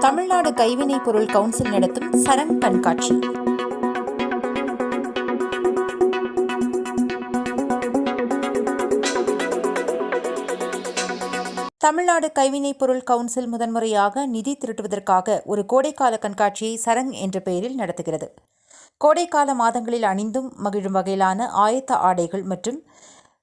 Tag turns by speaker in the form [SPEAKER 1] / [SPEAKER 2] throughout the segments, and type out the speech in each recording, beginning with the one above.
[SPEAKER 1] தமிழ்நாடு கைவினைப் பொருள் கவுன்சில் நடத்தும் சரம் கண்காட்சி. தமிழ்நாடு கைவினைப் பொருள் கவுன்சில் முதன்முறையாக நிதி திரட்டுவதற்காக ஒரு கோடைக்கால கண்காட்சியை சரங் என்ற பெயரில் நடத்துகிறது. கோடைக்கால மாதங்களில் அணிந்தும் மகிழும் வகையிலான ஆயத்த ஆடைகள் மற்றும்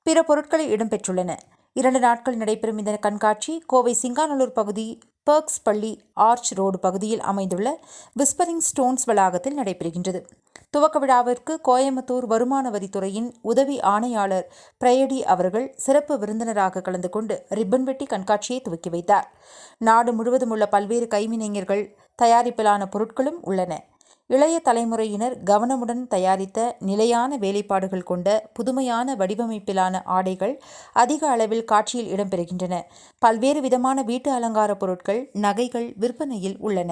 [SPEAKER 1] பிற பொருட்களை இடம்பெற்றுள்ளன. இரண்டு நாட்கள் நடைபெறும் இந்த கண்காட்சி கோவை சிங்காநல்லூர் பகுதி பர்க்ஸ் பள்ளி ஆர்ச் ரோடு பகுதியில் அமைந்துள்ள விஸ்பரிங் ஸ்டோன்ஸ் வளாகத்தில் நடைபெறுகின்றது. துவக்க விழாவிற்கு கோயம்புத்தூர் வருமான வரித்துறையின் உதவி ஆணையாளர் பிரயடி அவர்கள் சிறப்பு விருந்தினராக கலந்து கொண்டு ரிப்பன் வெட்டி கண்காட்சியை துவக்கி வைத்தார். நாடு முழுவதும் உள்ள பல்வேறு கைவினைஞர்கள் தயாரிப்பிலான பொருட்களும் உள்ளன. இளைய தலைமுறையினர் கவனமுடன் தயாரித்த நிலையான வேலைப்பாடுகள் கொண்ட புதுமையான வடிவமைப்பிலான ஆடைகள் அதிக அளவில் காட்சியில் இடம்பெறுகின்றன. பல்வேறு விதமான வீட்டு அலங்கார பொருட்கள் நகைகள் விற்பனையில் உள்ளன.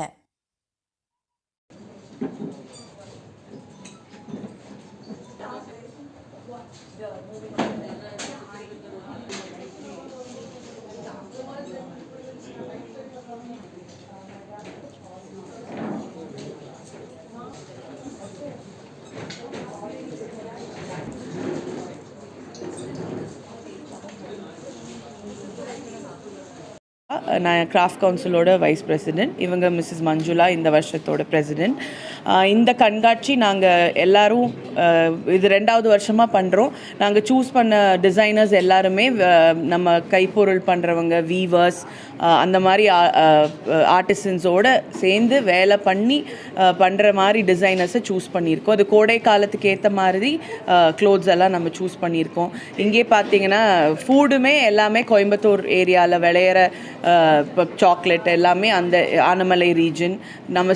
[SPEAKER 2] நான் கிராஃப்ட் கவுன்சிலோட வைஸ் பிரசிடென்ட் இவங்க மிஸ்ஸஸ் மஞ்சுளா இந்த வருஷத்தோட பிரசிடென்ட் இந்த கண்காட்சி நாங்கள் எல்லாரும் இது ரெண்டாவது வருஷமாக பண்ணுறோம் நாங்கள் சூஸ் பண்ண டிசைனர்ஸ் எல்லாருமே நம்ம கைப்பொருள் பண்ணுறவங்க வீவர்ஸ் அந்த மாதிரி ஆர்டிசன்ஸோட சேர்ந்து வேலை பண்ணி பண்ணுற மாதிரி டிசைனர்ஸை சூஸ் பண்ணியிருக்கோம். அது கோடை காலத்துக்கு ஏற்ற மாதிரி க்ளோத்ஸ் எல்லாம் நம்ம சூஸ் பண்ணியிருக்கோம். இங்கே பார்த்தீங்கன்னா ஃபுட்டுமே எல்லாமே கோயம்புத்தூர் ஏரியாவில் விளையிற இப்போ சாக்லேட் எல்லாமே அந்த ஆனமலை ரீஜன் நம்ம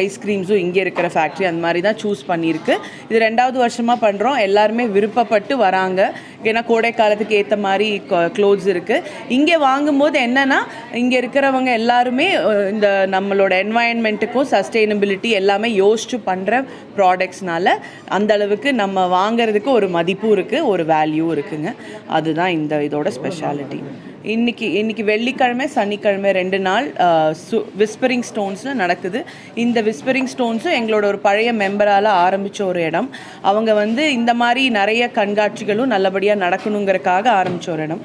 [SPEAKER 2] ஐஸ்கிரீம்ஸும் இங்கே இருக்கிற ஃபேக்ட்ரி அந்த மாதிரி தான் சூஸ் பண்ணியிருக்கு. இது ரெண்டாவது வருஷமாக பண்ணுறோம் எல்லாருமே விருப்பப்பட்டு வராங்க. ஏன்னா கோடை காலத்துக்கு ஏற்ற மாதிரி க்ளோத்ஸ் இருக்குது இங்கே வாங்கும்போது என்னென்னா இங்கே இருக்கிறவங்க எல்லாருமே இந்த நம்மளோட என்வாயன்மெண்ட்டுக்கும் சஸ்டெயினபிலிட்டி எல்லாமே யோசிச்சு பண்ணுற ப்ராடக்ட்ஸ்னால அந்த அளவுக்கு நம்ம வாங்குறதுக்கு ஒரு மதிப்பும் இருக்குது ஒரு வேல்யூ இருக்குங்க. அதுதான் இந்த இதோட ஸ்பெஷாலிட்டி இன்னைக்கு இன்னைக்கு வெள்ளிக்கிழமை சனிக்கிழமை ரெண்டு நாள் விஸ்பரிங் ஸ்டோன்ஸில் நடக்குது. இந்த விஸ்பரிங் ஸ்டோன்ஸும் எங்களோட ஒரு பழைய மெம்பரால் ஆரம்பித்த ஒரு இடம். அவங்க வந்து இந்த மாதிரி நிறைய கண்காட்சிகளும் நல்லபடியாக நடக்கணுங்கிறதுக்காக ஆரம்பித்த ஒரு இடம்.